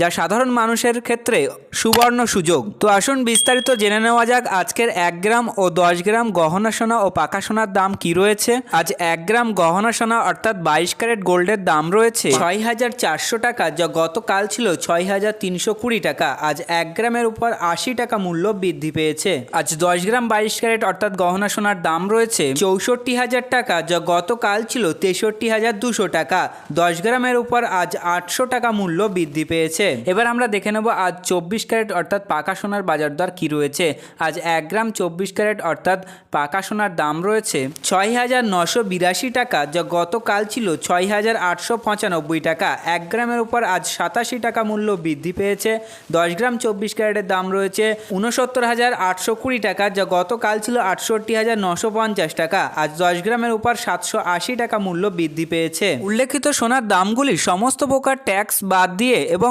যা সাধারণ মানুষের ক্ষেত্রে সুবর্ণ সুযোগ। তো আসুন বিস্তারিত জেনে নেওয়া যাক আজকের এক গ্রাম ও দশ গ্রাম গহনা সোনা ও পাকা সোনার দাম কি রয়েছে। আজ এক গ্রাম গহনা সোনা অর্থাৎ বাইশ ক্যারেট গোল্ডের দাম রয়েছে ছয় হাজার চারশো টাকা, যা গতকাল ছিল ছয় হাজার তিনশো কুড়ি টাকা। আজ এক গ্রামের উপর আশি টাকা মূল্য বৃদ্ধি পেয়েছে। আজ দশ গ্রাম বাইশ ক্যারেট অর্থাৎ গহনা সোনার দাম রয়েছে চৌষট্টি হাজার টাকা, যা গতকাল ছিল তেষট্টি হাজার দুশো টাকা। দশ গ্রামের উপর আজ আটশো টাকা মূল্য বৃদ্ধি পেয়েছে। এবার আমরা দেখে নেব আজ চব্বিশ ক্যারেট অর্থাৎ পাকা সোনার বাজার দর কী রয়েছে। আজ এক গ্রাম চব্বিশ ক্যারেট অর্থাৎ পাকা সোনার দাম রয়েছে ছয় হাজার নশো বিরাশি টাকা যা গতকাল ছিল ছয় হাজার আটশো পঁচানব্বই টাকা। এক গ্রামের উপর আজ সাতাশি টাকা মূল্য বৃদ্ধি পেয়েছে। দশ গ্রাম চব্বিশ ক্যারেটের দাম রয়েছে উনসত্তর হাজার আটশো কুড়ি টাকা যা গতকাল ছিল আটষট্টি হাজার নশো পঞ্চাশ টাকা। আজ দশ গ্রামের উপর সাতশো আশি টাকা মূল্য বৃদ্ধি পেয়েছে। উল্লেখিত সোনার দামগুলি সমস্ত প্রকার ট্যাক্স বাদ দিয়ে এবং